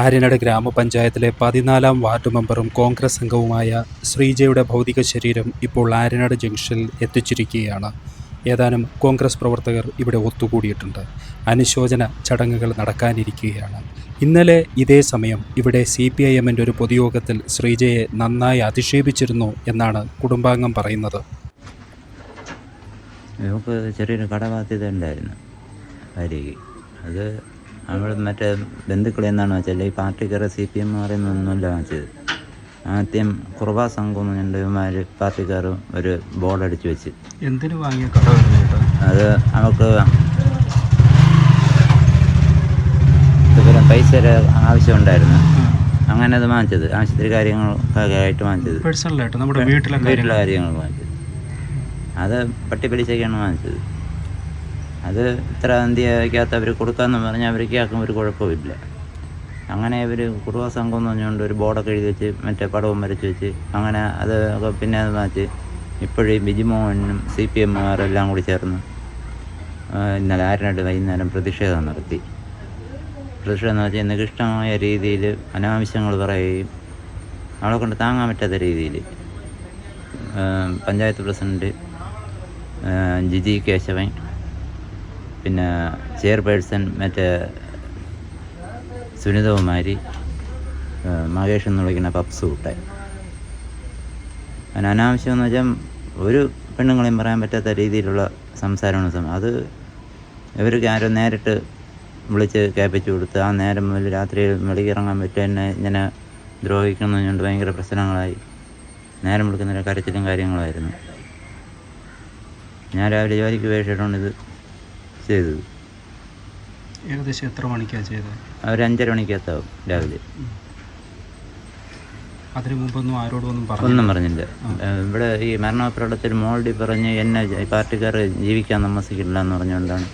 ആര്യനാട് ഗ്രാമപഞ്ചായത്തിലെ പതിനാലാം വാർഡ് മെമ്പറും കോൺഗ്രസ് അംഗവുമായ ശ്രീജയുടെ ഭൗതിക ശരീരം ഇപ്പോൾ ആര്യനാട് ജംഗ്ഷനിൽ എത്തിച്ചിരിക്കുകയാണ്. ഏതാനും കോൺഗ്രസ് പ്രവർത്തകർ ഇവിടെ ഒത്തുകൂടിയിട്ടുണ്ട്. അനുശോചന ചടങ്ങുകൾ നടക്കാനിരിക്കുകയാണ്. ഇന്നലെ ഇതേ സമയം ഇവിടെ സി പി ഐ എമ്മിന്റെ ഒരു പൊതുയോഗത്തിൽ ശ്രീജയെ നന്നായി അധിക്ഷേപിച്ചിരുന്നു എന്നാണ് കുടുംബാംഗം പറയുന്നത്. നമുക്ക് ചെറിയൊരു കടബാധ്യത ഉണ്ടായിരുന്നു. ഭാര്യയ്ക്ക് അത് നമ്മൾ മറ്റേ ബന്ധുക്കളിൽ നിന്നാണ് വെച്ചാൽ ഈ പാർട്ടിക്കാരെ സി പി എം പറയുന്നൊന്നുമല്ല വാങ്ങിച്ചത്. ആദ്യം കുർബാ സംഘം ഞണ്ടുമാർ ഇവന്മാർ പാർട്ടിക്കാർ ഒരു ബോർഡ് അടിച്ചു വെച്ച്. എന്തിനു വാങ്ങിയ അത് ഇതുപോലെ പൈസയുടെ ആവശ്യമുണ്ടായിരുന്നു. അങ്ങനെ അത് വാങ്ങിച്ചത്. ആശുപത്രി കാര്യങ്ങളൊക്കെ ആയിട്ട് വാങ്ങിച്ചത്. പേഴ്സണലായിട്ട് നമ്മുടെ വീട്ടിലെ വീട്ടിലെ കാര്യങ്ങൾ. വാങ്ങിച്ചത്. അത് പട്ടിപ്പലിശയ്ക്കാണ് വാങ്ങിച്ചത്. അത് ഇത്ര അന്ത്യക്കകത്ത് അവർ കൊടുക്കാമെന്ന് പറഞ്ഞാൽ അവർക്ക് ആക്കും ഒരു കുഴപ്പമില്ല അങ്ങനെ ഇവർ കുടുംബ സംഘം എന്ന് പറഞ്ഞുകൊണ്ട് ഒരു ബോർഡൊക്കെ എഴുതി വെച്ച് മറ്റേ പടവും വരച്ച് വെച്ച് അങ്ങനെ അത് പിന്നെ മാറ്റി ഇപ്പോഴും ബിജിമോഹനും സി പി എമ്മുകാരെല്ലാം കൂടി ചേർന്ന് ഇന്നലെ ആരനായിട്ട് വൈകുന്നേരം പ്രതിഷേധം നടത്തി. പ്രതിഷേധം എന്ന് വെച്ചാൽ നികൃഷ്ടമായ രീതിയിൽ അനാവശ്യങ്ങൾ പറയുകയും അവളെ കൊണ്ട് താങ്ങാൻ പറ്റാത്ത രീതിയിൽ പഞ്ചായത്ത് പ്രസിഡന്റ് ജിജി കേശവൻ പിന്നെ ചെയർപേഴ്സൺ മറ്റേ സുനിതകുമാരി മഹേഷ് എന്ന് വിളിക്കുന്ന പപ്സ് കൂട്ടെ അതിന് അനാവശ്യം എന്ന് വെച്ചാൽ ഒരു പെണ്ണുങ്ങളെയും പറയാൻ പറ്റാത്ത രീതിയിലുള്ള സംസാരമാണ് സം- അത് ഇവർക്ക് ആരോ നേരിട്ട് വിളിച്ച് കേൾപ്പിച്ചു കൊടുത്ത് ആ നേരം മുതൽ രാത്രി വെളിയിറങ്ങാൻ പറ്റും എന്നെ ഇങ്ങനെ ദ്രോഹിക്കുന്നു കൊണ്ട് ഭയങ്കര പ്രശ്നങ്ങളായി. നേരം വിളിക്കുന്നൊരു കരച്ചിലും കാര്യങ്ങളായിരുന്നു. ഞാൻ രാവിലെ ജോലിക്ക് വേണ്ടിയിട്ടാണ് ഇത് ചെയ്തത്. ഏകദേശം എത്ര മണിക്കാണ് ചെയ്തത്? ഒരു അഞ്ചര മണിക്കകത്താവും രാവിലെ. അതിനു മുമ്പൊന്നും ആരോടും ഒന്നും പറഞ്ഞു ഒന്നും പറഞ്ഞില്ല. ഇവിടെ ഈ മരണപ്രടത്തിൽ മോൾഡി പറഞ്ഞ് എന്നെ പാർട്ടിക്കാർ ജീവിക്കാൻ താമസിക്കില്ല എന്ന് പറഞ്ഞുകൊണ്ടാണ്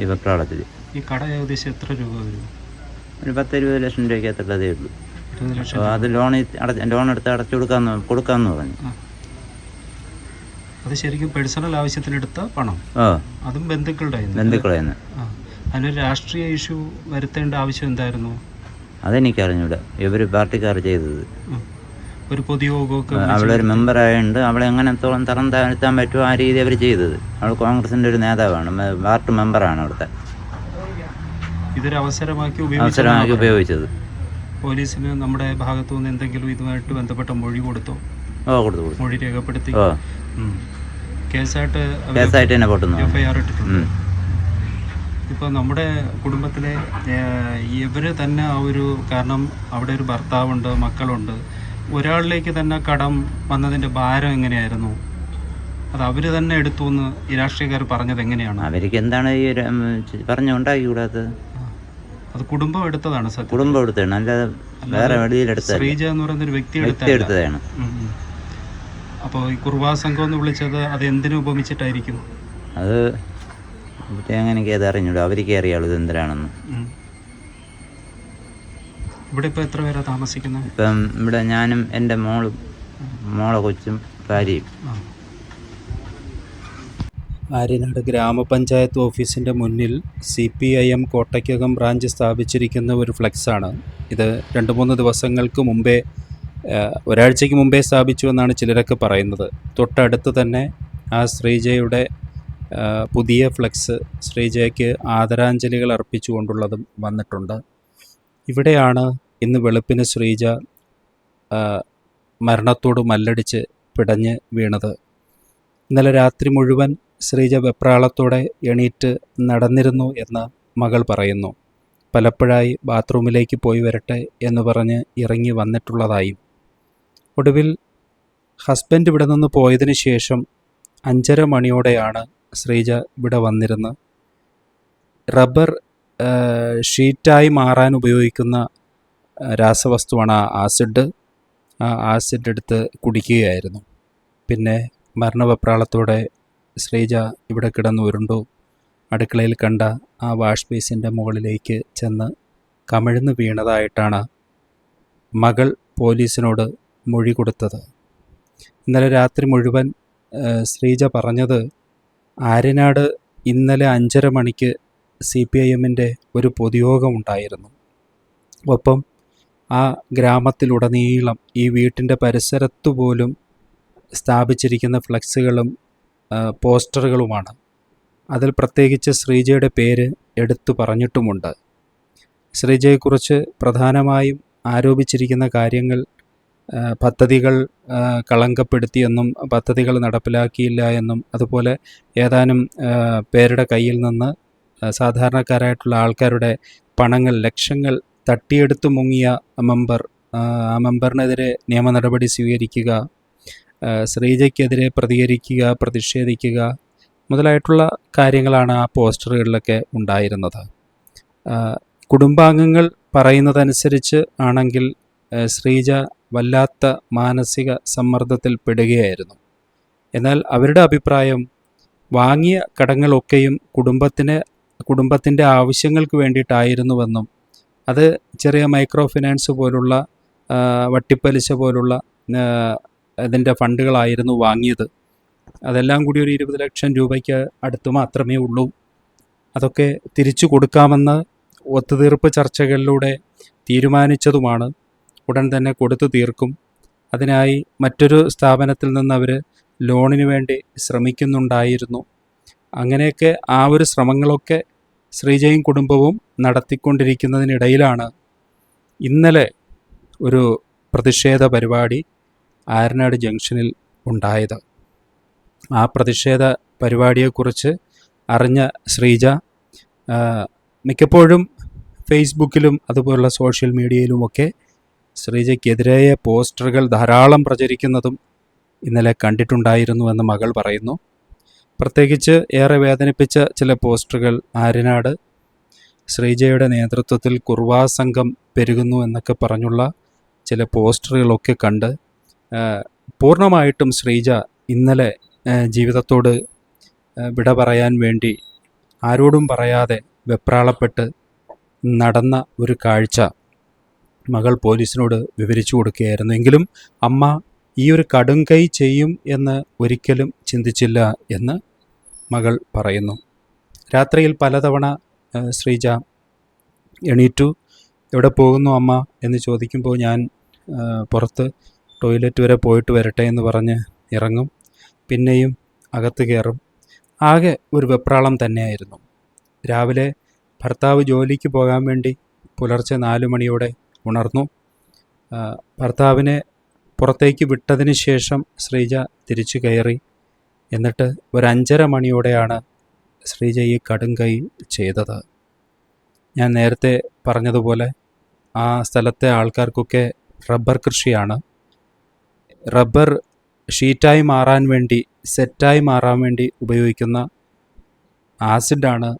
ഈ വെപ്രാളത്തിൽ ഈ കട ഏകദേശം എത്ര രൂപ വരും? ഒരു പത്ത് ഇരുപത് ലക്ഷം രൂപയ്ക്കകത്തുള്ളതേ ഉള്ളൂ. അത് ലോൺ അടച്ച് ലോൺ എടുത്ത് അടച്ചു കൊടുക്കാമെന്ന് കൊടുക്കാമെന്ന് പറഞ്ഞു. അത് ശരിക്കും പേഴ്സണൽ ആവശ്യത്തിനെടുത്ത പണം. അതും ബന്ധുക്കളുടെ. ബന്ധുക്കളെ. അതിനൊരു രാഷ്ട്രീയ ഇഷ്യൂ വരുത്തേണ്ട ആവശ്യം എന്തായിരുന്നു? അതെനിക്കറിഞ്ഞൂടാ. ഇവർ പാർട്ടിക്കാർ ചെയ്തത്. ഒരു പൊതുയോഗമൊക്കെ അവളൊരു മെമ്പറായുണ്ട് അവളെ എങ്ങനെത്തോളം തരം താഴ്ത്താൻ പറ്റുമോ ആ രീതി അവർ ചെയ്തത്. അവൾ കോൺഗ്രസിന്റെ ഒരു നേതാവാണ്. വാർഡ് മെമ്പറാണ് അവിടുത്തെ. ഇതൊരു അവസരമാക്കി ഉപയോഗിച്ച അവസരമാക്കി ഉപയോഗിച്ചത്. പോലീസിന് നമ്മുടെ ഭാഗത്തു നിന്ന് എന്തെങ്കിലും ഇതുമായിട്ട് ബന്ധപ്പെട്ട മൊഴി കൊടുത്തോ? ഓ കൊടുത്തു മൊഴി രേഖപ്പെടുത്തി. ഓ. കേസായിട്ട് കേസായിട്ട് തന്നെ പൊട്ടുന്നു എഫ് ഇട്ടിട്ടുണ്ട്. ഇപ്പോൾ നമ്മുടെ കുടുംബത്തിലെ ഇവർ ഇവർ തന്നെ ആ ഒരു കാരണം അവിടെ ഒരു ഭർത്താവുണ്ട് മക്കളുണ്ട്. ഒരാളിലേക്ക് തന്നെ കടം വന്നതിന്റെ ഭാരം എങ്ങനെയായിരുന്നു? അത് അവർ തന്നെ എടുത്തു എന്ന് ഈ രാഷ്ട്രീയക്കാർ പറഞ്ഞത് എങ്ങനെയാണ്? അവർക്ക് എന്താണ് ഈ പറഞ്ഞുണ്ടാക്കി അത്? കുടുംബം എടുത്തതാണ് കുടുംബം എടുത്തതാണ്. അല്ലാതെ വേറെ ശ്രീജ എന്ന് പറയുന്ന ഒരു വ്യക്തി വ്യക്തി എടുത്ത എടുത്തതാണ്. അപ്പോൾ ഈ കുർബാ സംഘം എന്ന് വിളിച്ചത് അത് എന്തിനു ഉപമിച്ചിട്ടായിരിക്കും? അത് എനിക്ക് അത് അറിഞ്ഞൂടാ. അവർക്ക് അറിയാളൂ ഇത് എന്തിനാണെന്ന്. ഇവിടെ ഇപ്പോൾ എത്ര പേരാണ് താമസിക്കുന്നത് ഇപ്പം ഇവിടെ ഞാനും എന്റെ മോളും മോളെ കൊച്ചും ഭാര്യയും. ആര്യനാട് ഗ്രാമപഞ്ചായത്ത് ഓഫീസിന്റെ മുന്നിൽ C P I M Kottaykkakam branch സ്ഥാപിച്ചിരിക്കുന്ന ഒരു ഫ്ലെക്സാണ്. ഇത് രണ്ട് മൂന്ന് ദിവസങ്ങൾക്ക് മുമ്പേ ഒരാഴ്ചയ്ക്ക് മുമ്പേ സ്ഥാപിച്ചു എന്നാണ് ചിലരൊക്കെ പറയുന്നത്. തൊട്ടടുത്ത് തന്നെ ആ ശ്രീജയുടെ പുതിയ ഫ്ലെക്സ് ശ്രീജയ്ക്ക് ആദരാഞ്ജലികൾ അർപ്പിച്ചുകൊണ്ടുള്ളതും വന്നിട്ടുണ്ട്. ഇവിടെയാണ് ഇന്ന് വെളുപ്പിന് ശ്രീജ മരണത്തോട് മല്ലടിച്ച് പിടഞ്ഞ് വീണത്. ഇന്നലെ രാത്രി മുഴുവൻ ശ്രീജ വെപ്രാളത്തോടെ എണീറ്റ് നടന്നിരുന്നു എന്ന് മകൾ പറയുന്നു. പലപ്പോഴായി ബാത്റൂമിലേക്ക് പോയി വരട്ടെ എന്ന് പറഞ്ഞ് ഇറങ്ങി വന്നിട്ടുള്ളതായും ഒടുവിൽ ഹസ്ബൻഡ് ഇവിടെ നിന്ന് പോയതിനു ശേഷം അഞ്ചര മണിയോടെയാണ് ശ്രീജ ഇവിടെ വന്നിരുന്ന് റബ്ബർ ഷീറ്റായി മാറാൻ ഉപയോഗിക്കുന്ന രാസവസ്തുവാണ് ആ ആസിഡ്. ആ ആസിഡ് എടുത്ത് കുടിക്കുകയായിരുന്നു. പിന്നെ മരണവെപ്രാളത്തോടെ ശ്രീജ ഇവിടെ കിടന്നു ഉരുണ്ടു. അടുക്കളയിൽ കണ്ട ആ വാഷ് ബേസിന്റെ മുകളിലേക്ക് ചെന്ന് കമിഴ്ന്ന് വീണതായിട്ടാണ് മകൾ പോലീസിനോട് മൊഴി കൊടുത്തത്. ഇന്നലെ രാത്രി മുഴുവൻ ശ്രീജ പറഞ്ഞത് ആര്യനാട് ഇന്നലെ അഞ്ചര മണിക്ക് സി പി ഐ എമ്മിന്റെ ഒരു പൊതുയോഗമുണ്ടായിരുന്നു ഒപ്പം ആ ഗ്രാമത്തിലുടനീളം ഈ വീട്ടിന്റെ പരിസരത്തു പോലും സ്ഥാപിച്ചിരിക്കുന്ന ഫ്ലക്സുകളും പോസ്റ്ററുകളുമാണ്. അതിൽ പ്രത്യേകിച്ച് ശ്രീജയുടെ പേര് എടുത്തു പറഞ്ഞിട്ടുമുണ്ട്. ശ്രീജയെക്കുറിച്ച് പ്രധാനമായും ആരോപിച്ചിരിക്കുന്ന കാര്യങ്ങൾ പദ്ധതികൾ കളങ്കപ്പെടുത്തിയെന്നും പദ്ധതികൾ നടപ്പിലാക്കിയില്ല എന്നും അതുപോലെ ഏതാനും പേരുടെ കയ്യിൽ നിന്ന് സാധാരണക്കാരായിട്ടുള്ള ആൾക്കാരുടെ പണങ്ങൾ ലക്ഷങ്ങൾ തട്ടിയെടുത്തു മുങ്ങിയ മെമ്പർ ആ, മെമ്പറിനെതിരെ നിയമ നടപടി സ്വീകരിക്കുക ശ്രീജയ്ക്കെതിരെ പ്രതികരിക്കുക പ്രതിഷേധിക്കുക മുതലായിട്ടുള്ള കാര്യങ്ങളാണ് ആ പോസ്റ്ററുകളിലൊക്കെ ഉണ്ടായിരുന്നത്. കുടുംബാംഗങ്ങൾ പറയുന്നതനുസരിച്ച് ആണെങ്കിൽ ശ്രീജ വല്ലാത്ത മാനസിക സമ്മർദ്ദത്തിൽ പെടുകയായിരുന്നു. എന്നാൽ അവരുടെ അഭിപ്രായം വാങ്ങിയ കടങ്ങളൊക്കെയും കുടുംബത്തിന് കുടുംബത്തിന്റെ ആവശ്യങ്ങൾക്ക് വേണ്ടിയിട്ടായിരുന്നുവെന്നും അത് ചെറിയ മൈക്രോ ഫിനാൻസ് പോലുള്ള വട്ടിപ്പലിശ പോലുള്ള ഇതിന്റെ ഫണ്ടുകളായിരുന്നു വാങ്ങിയത്. അതെല്ലാം കൂടി ഒരു ഇരുപത് ലക്ഷം രൂപയ്ക്ക് അടുത്ത് മാത്രമേ ഉള്ളൂ. അതൊക്കെ തിരിച്ചു കൊടുക്കാമെന്ന് ഒത്തുതീർപ്പ് ചർച്ചകളിലൂടെ തീരുമാനിച്ചതുമാണ് ഉടൻ തന്നെ കൊടുത്തു തീർക്കും. അതിനായി മറ്റൊരു സ്ഥാപനത്തിൽ നിന്ന് അവർ ലോണിന് വേണ്ടി ശ്രമിക്കുന്നുണ്ടായിരുന്നു. അങ്ങനെയൊക്കെ ആ ഒരു ശ്രമങ്ങളൊക്കെ ശ്രീജയും കുടുംബവും നടത്തിക്കൊണ്ടിരിക്കുന്നതിനിടയിലാണ് ഇന്നലെ ഒരു പ്രതിഷേധ പരിപാടി ആരനാട് ജംഗ്ഷനിൽ ഉണ്ടായത്. ആ പ്രതിഷേധ പരിപാടിയെക്കുറിച്ച് അറിഞ്ഞ ശ്രീജ മിക്കപ്പോഴും ഫേസ്ബുക്കിലും അതുപോലുള്ള സോഷ്യൽ മീഡിയയിലുമൊക്കെ ശ്രീജയ്ക്കെതിരായ പോസ്റ്ററുകൾ ധാരാളം പ്രചരിക്കുന്നതും ഇന്നലെ കണ്ടിട്ടുണ്ടായിരുന്നുവെന്ന് മകൾ പറയുന്നു. പ്രത്യേകിച്ച് ഏറെ വേദനിപ്പിച്ച ചില പോസ്റ്ററുകൾ ആര്യനാട് ശ്രീജയുടെ നേതൃത്വത്തിൽ കുർവാ സംഘം പെരുകുന്നു എന്നൊക്കെ പറഞ്ഞുള്ള ചില പോസ്റ്ററുകളൊക്കെ കണ്ട് പൂർണമായിട്ടും ശ്രീജ ഇന്നലെ ജീവിതത്തോട് വിട പറയാൻ വേണ്ടി ആരോടും പറയാതെ വെപ്രാളപ്പെട്ട് നടന്ന ഒരു കാഴ്ച മകൾ പോലീസിനോട് വിവരിച്ചു കൊടുക്കുകയായിരുന്നു എങ്കിലും അമ്മ ഈ ഒരു കടും കൈ ചെയ്യും എന്ന് ഒരിക്കലും ചിന്തിച്ചില്ല എന്ന് മകൾ പറയുന്നു. രാത്രിയിൽ പലതവണ ശ്രീജ എണീറ്റു. എവിടെ പോകുന്നു അമ്മ? എന്ന് ചോദിക്കുമ്പോൾ ഞാൻ പുറത്ത് ടോയ്ലറ്റ് വരെ പോയിട്ട് വരട്ടെ എന്ന് പറഞ്ഞ് ഇറങ്ങും. പിന്നെയും അകത്ത് കയറും. ആകെ ഒരു വെപ്രാളം തന്നെയായിരുന്നു. രാവിലെ ഭർത്താവ് ജോലിക്ക് പോകാൻ വേണ്ടി പുലർച്ചെ നാല് മണിയോടെ ഉണർന്നു. ഭർത്താവിനെ പുറത്തേക്ക് വിട്ടതിന് ശേഷം ശ്രീജ തിരിച്ചു കയറി. എന്നിട്ട് ഒരു അഞ്ചര മണിയോടെയാണ് ശ്രീജ ഈ കടുംകൈ ചെയ്തത്. ഞാൻ നേരത്തെ പറഞ്ഞതുപോലെ ആ സ്ഥലത്തെ ആൾക്കാർക്കൊക്കെ റബ്ബർ കൃഷിയാണ്. റബ്ബർ ഷീറ്റായി മാറാൻ വേണ്ടി സെറ്റായി മാറാൻ വേണ്ടി ഉപയോഗിക്കുന്ന ആസിഡാണ്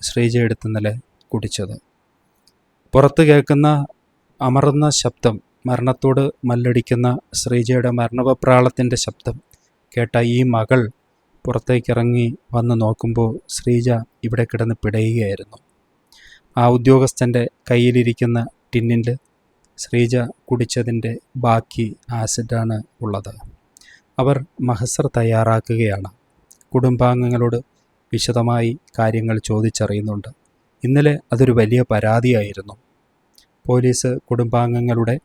ശ്രീജ എടുത്ത് ഇന്നലെ കുടിച്ചത്. പുറത്ത് കേൾക്കുന്ന അമർന്ന ശബ്ദം മരണത്തോട് മല്ലടിക്കുന്ന ശ്രീജയുടെ മരണവപ്രാളത്തിന്റെ ശബ്ദം കേട്ട ഈ മകൾ പുറത്തേക്കിറങ്ങി വന്ന് നോക്കുമ്പോൾ ശ്രീജ ഇവിടെ കിടന്ന് പിടയുകയായിരുന്നു. ആ ഉദ്യോഗസ്ഥന്റെ കയ്യിലിരിക്കുന്ന ടിന്നിൽ ശ്രീജ കുടിച്ചതിന്റെ ബാക്കി ആസിഡാണ് ഉള്ളത്. അവർ മഹസർ തയ്യാറാക്കുകയാണ്. കുടുംബാംഗങ്ങളോട് വിശദമായി കാര്യങ്ങൾ ചോദിച്ചറിയുന്നുണ്ട്. ഇന്നലെ അതൊരു വലിയ പരാതിയായിരുന്നു. പോലീസ് കുടുംബാംഗങ്ങളുടെ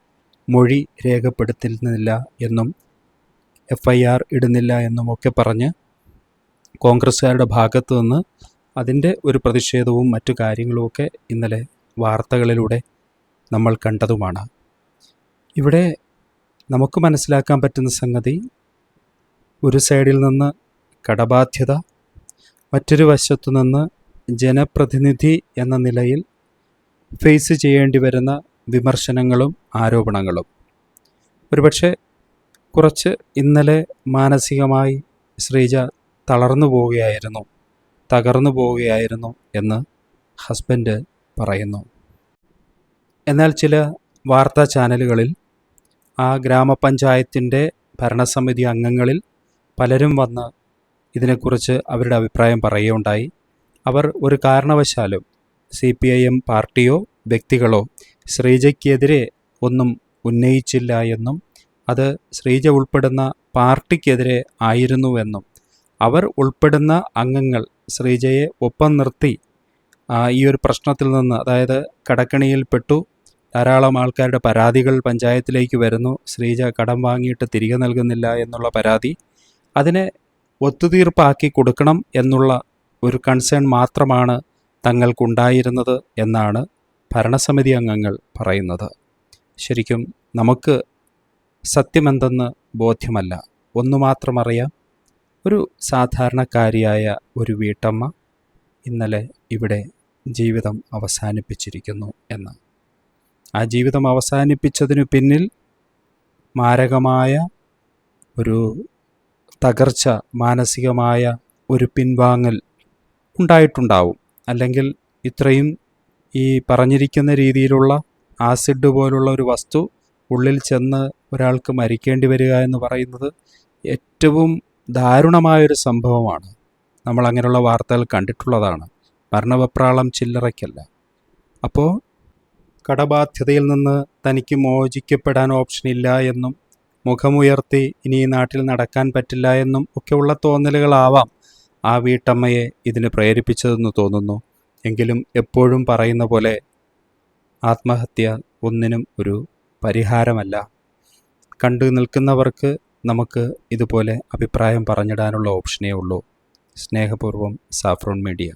മൊഴി രേഖപ്പെടുത്തുന്നില്ല എന്നും എഫ് ഐ ആർ ഇടുന്നില്ല എന്നുമൊക്കെ പറഞ്ഞ് കോൺഗ്രസ്സുകാരുടെ ഭാഗത്തു നിന്ന് അതിന്റെ ഒരു പ്രതിഷേധവും മറ്റു കാര്യങ്ങളുമൊക്കെ ഇന്നലെ വാർത്തകളിലൂടെ നമ്മൾ കണ്ടതുമാണ്. ഇവിടെ നമുക്ക് മനസ്സിലാക്കാൻ പറ്റുന്ന സംഗതി ഒരു സൈഡിൽ നിന്ന് കടബാധ്യത മറ്റൊരു വശത്തു നിന്ന് ജനപ്രതിനിധി എന്ന നിലയിൽ ഫേസ് ചെയ്യേണ്ടി വരുന്ന വിമർശനങ്ങളും ആരോപണങ്ങളും. ഒരുപക്ഷെ കുറച്ച് ഇന്നലെ മാനസികമായി ശ്രീജ തളർന്നു പോവുകയായിരുന്നു തകർന്നു പോവുകയായിരുന്നു എന്ന് ഹസ്ബൻഡ് പറയുന്നു. എന്നാൽ ചില വാർത്താ ചാനലുകളിൽ ആ ഗ്രാമപഞ്ചായത്തിന്റെ ഭരണസമിതി അംഗങ്ങളിൽ പലരും വന്ന് ഇതിനെക്കുറിച്ച് അവരുടെ അഭിപ്രായം പറയുകയുണ്ടായി. അവർ ഒരു കാരണവശാലും സി പി ഐ എം പാർട്ടിയോ വ്യക്തികളോ ശ്രീജയ്ക്കെതിരെ ഒന്നും ഉന്നയിച്ചില്ല എന്നും അത് ശ്രീജ ഉൾപ്പെടുന്ന പാർട്ടിക്കെതിരെ ആയിരുന്നുവെന്നും അവർ ഉൾപ്പെടുന്ന അംഗങ്ങൾ ശ്രീജയെ ഒപ്പം നിർത്തി ഈ ഒരു പ്രശ്നത്തിൽ നിന്ന് അതായത് കടക്കണിയിൽപ്പെട്ടു ധാരാളം ആൾക്കാരുടെ പരാതികൾ പഞ്ചായത്തിലേക്ക് വരുന്നു ശ്രീജ കടം വാങ്ങിയിട്ട് തിരികെ നൽകുന്നില്ല എന്നുള്ള പരാതി അതിനെ ഒത്തുതീർപ്പാക്കി കൊടുക്കണം എന്നുള്ള ഒരു കൺസേൺ മാത്രമാണ് തങ്ങൾക്കുണ്ടായിരുന്നത് എന്നാണ് ഭരണസമിതി അംഗങ്ങൾ പറയുന്നത്. ശരിക്കും നമുക്ക് സത്യമെന്തെന്ന് ബോധ്യമല്ല. ഒന്നു മാത്രം അറിയാം. ഒരു സാധാരണക്കാരിയായ ഒരു വീട്ടമ്മ ഇന്നലെ ഇവിടെ ജീവിതം അവസാനിപ്പിച്ചിരിക്കുന്നു എന്ന്. ആ ജീവിതം അവസാനിപ്പിച്ചതിനു പിന്നിൽ മാരകമായ ഒരു തകർച്ച മാനസികമായ ഒരു പിൻവാങ്ങൽ ഉണ്ടായിട്ടുണ്ടാവും. അല്ലെങ്കിൽ ഇത്രയും ഈ പറഞ്ഞിരിക്കുന്ന രീതിയിലുള്ള ആസിഡ് പോലുള്ള ഒരു വസ്തു ഉള്ളിൽ ചെന്ന് ഒരാൾക്ക് മരിക്കേണ്ടി വരിക എന്ന് പറയുന്നത് ഏറ്റവും ദാരുണമായൊരു സംഭവമാണ്. നമ്മൾ അങ്ങനെയുള്ള വാർത്തകൾ കണ്ടിട്ടുള്ളതാണ്. മരണവെപ്രാളം ചില്ലറയ്ക്കല്ല. അപ്പോൾ കടബാധ്യതയിൽ നിന്ന് തനിക്ക് മോചിക്കപ്പെടാൻ ഓപ്ഷൻ ഇല്ല എന്നും മുഖമുയർത്തി ഇനി ഈ നാട്ടിൽ നടക്കാൻ പറ്റില്ല എന്നും ഒക്കെയുള്ള തോന്നലുകളാവാം. ആ വീട്ടമ്മയെ ഇതിന് പ്രേരിപ്പിച്ചതെന്ന് തോന്നുന്നു. എങ്കിലും എപ്പോഴും പറയുന്ന പോലെ ആത്മഹത്യ ഒന്നിനും ഒരു പരിഹാരമല്ല. കണ്ടു നിൽക്കുന്നവർക്ക് നമുക്ക് ഇതുപോലെ അഭിപ്രായം പറഞ്ഞിടാനുള്ള ഓപ്ഷനേ ഉള്ളൂ. സ്നേഹപൂർവം സാഫ്രോൺ മീഡിയ.